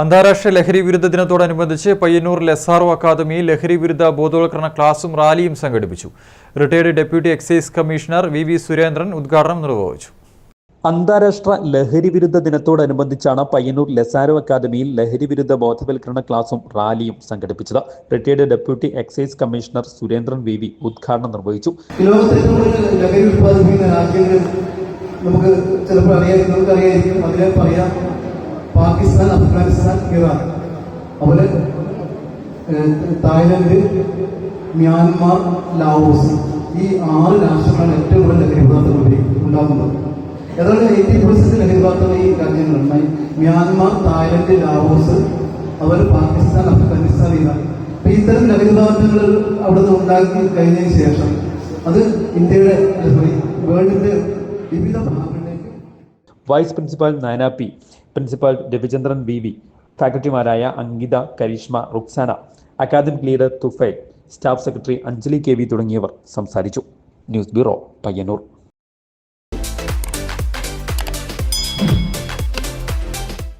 അന്താരാഷ്ട്ര ലഹരി വിരുദ്ധ ദിനത്തോടനുബന്ധിച്ച് പയ്യന്നൂർ ലെസാറോ അക്കാദമി ലഹരി വിരുദ്ധ ബോധവൽക്കരണ ക്ലാസും റാലിയും സംഘടിപ്പിച്ചു. Retired deputy excise commissioner V V Surendran ഉദ്ഘാടനം നിർവഹിച്ചു. അന്താരാഷ്ട്ര ലഹരി വിരുദ്ധ ദിനത്തോടനുബന്ധിച്ചാണ് പയ്യന്നൂർ ലെസാരോ അക്കാദമിയിൽ ലഹരി വിരുദ്ധ ബോധവൽക്കരണ ക്ലാസും റാലിയും സംഘടിപ്പിച്ചത്. Retired deputy excise commissioner Surendran V V ഉദ്ഘാടനം നിർവഹിച്ചു. ലഹരി ഉത്പാദിപ്പിക്കുന്ന രാജ്യങ്ങൾ നമുക്ക് ചിലപ്പോൾ അറിയാം നമുക്കറിയായിരിക്കും പറയാം. പാകിസ്ഥാൻ അഫ്ഗാനിസ്ഥാൻ ഇറാൻ. അതുപോലെ തായ്ലൻഡ് മ്യാൻമാർ ലാവോസ്. ഈ ആറ് രാഷ്ട്രങ്ങളാണ് ഏറ്റവും കൂടുതൽ ലഹരി പദാർത്ഥങ്ങൾ ഉപയോഗി- ഉണ്ടാക്കുന്നത്. ഏതാണ്ട് എയ്റ്റി പെർസെന്റ് ലഹരി പദാർത്ഥങ്ങൾ ഈ രാജ്യങ്ങളുണ്ടായി മ്യാൻമാർ തായ്ലൻഡ് ലാവോസ് അതുപോലെ പാകിസ്ഥാൻ അഫ്ഗാനിസ്ഥാൻ ഇറാൻ. അപ്പൊ ഇത്തരം ലഹരി പദാർത്ഥങ്ങൾ അവിടെ നിന്ന് ഉണ്ടാക്കി കഴിഞ്ഞതിന് ശേഷം അത് ഇന്ത്യയുടെ സോറി വേൾഡിന്റെ വിവിധ ഭാഗങ്ങളിലേക്ക് vice principal Nayana P principal Ravichandran V V ഫാക്കൽറ്റിമാരായ Ankita Karishma Ruksana academic leader Tufail staff secretary Anjali K V തുടങ്ങിയവർ സംസാരിച്ചു. News bureau Payyanur.